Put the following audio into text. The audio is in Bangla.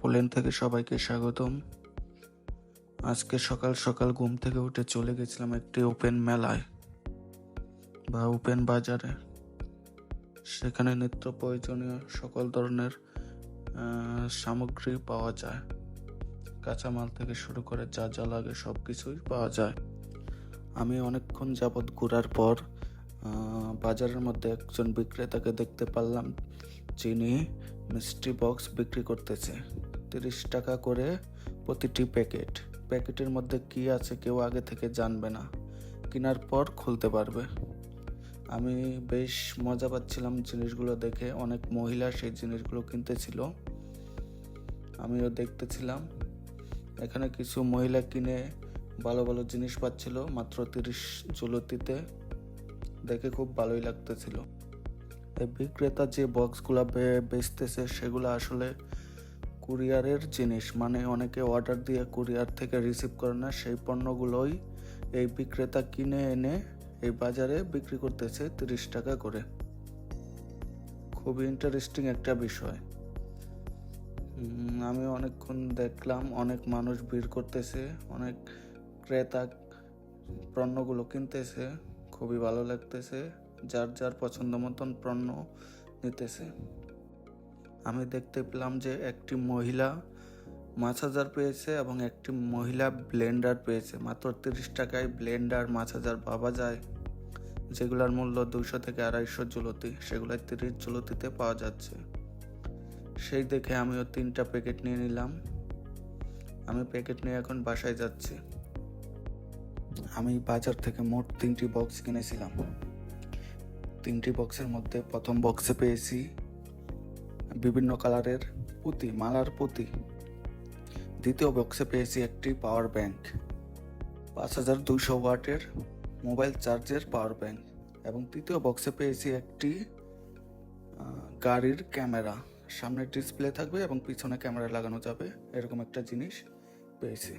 পোল্যান্ড থেকে সবাইকে স্বাগতম। আজকে সকাল সকাল ঘুম থেকে উঠে চলে গেছিলাম একটি ওপেন মেলায় বা ওপেন বাজারে। সেখানে নিত্য প্রয়োজনীয় সকল ধরনের সামগ্রী পাওয়া যায়। কাঁচামাল থেকে শুরু করে যা যা লাগে সব কিছুই পাওয়া যায়। আমি অনেকক্ষণ যাবৎ ঘোরার পর বাজারের মধ্যে একজন বিক্রেতাকে দেখতে পারলাম, যিনি মিষ্টি বক্স বিক্রি করতেছে। তিরিশ টাকা করে প্রতিটি প্যাকেট। প্যাকেটের মধ্যে কি আছে কেউ আগে থেকে জানবে না। কেনার পর খুলতে পারবে। আমি বেশ মজা পাচ্ছিলাম জিনিসগুলো দেখে। অনেক মহিলা সেই জিনিসগুলো কিনতেছিল। আমিও দেখতেছিলাম। এখানে কিছু মহিলা কিনে ভালো ভালো জিনিস পাচ্ছিল, মাত্র তিরিশ জুলতিতে। দেখে খুব ভালোই লাগতেছিল। বিক্রেতা যে বক্সগুলো বেচতেছে সেগুলো আসলে কুরিয়ারের জিনিস। মানে অনেকে অর্ডার দিয়ে কুরিয়ার থেকে রিসিভ করে না, সেই পণ্যগুলোই এই বিক্রেতা কিনে এনে এই বাজারে বিক্রি করতেছে তিরিশ টাকা করে। খুবই ইন্টারেস্টিং একটা বিষয়। আমি অনেকক্ষণ দেখলাম, অনেক মানুষ ভিড় করতেছে, অনেক ক্রেতা পণ্যগুলো কিনতেছে। খুবই ভালো লাগতেছে, যার যার পছন্দ মতন পণ্য নিতেছে। আমি দেখতে পেলাম যে একটি মহিলা মাছ হাজার পেয়েছে এবং একটি মহিলা ব্লেন্ডার পেয়েছে। মাত্র তিরিশ টাকায় ব্লেন্ডার মাছ হাজার পাওয়া যায়, যেগুলোর মূল্য দুশো থেকে আড়াইশো জুলতি সেগুলো তিরিশ জুলতিতে পাওয়া যাচ্ছে। সেই দেখে আমিও তিনটা প্যাকেট নিয়ে নিলাম। আমি প্যাকেট নিয়ে এখন বাসায় যাচ্ছি। আমি বাজার থেকে মোট তিনটি বক্স কিনেছিলাম। তিনটি বক্সের মধ্যে প্রথম বক্সে পেয়েছি বিভিন্ন কালারের পুঁতি, মালার পুঁতি। দ্বিতীয় বক্সে পেয়েছি একটি পাওয়ার ব্যাংক পাঁচ হাজার দুশো ওয়াটের মোবাইল চার্জের পাওয়ার ব্যাংক এবং তৃতীয় বক্সে পেয়েছি একটি গাড়ির ক্যামেরা সামনে ডিসপ্লে থাকবে এবং পিছনে ক্যামেরা লাগানো যাবে, এরকম একটা জিনিস পেয়েছি।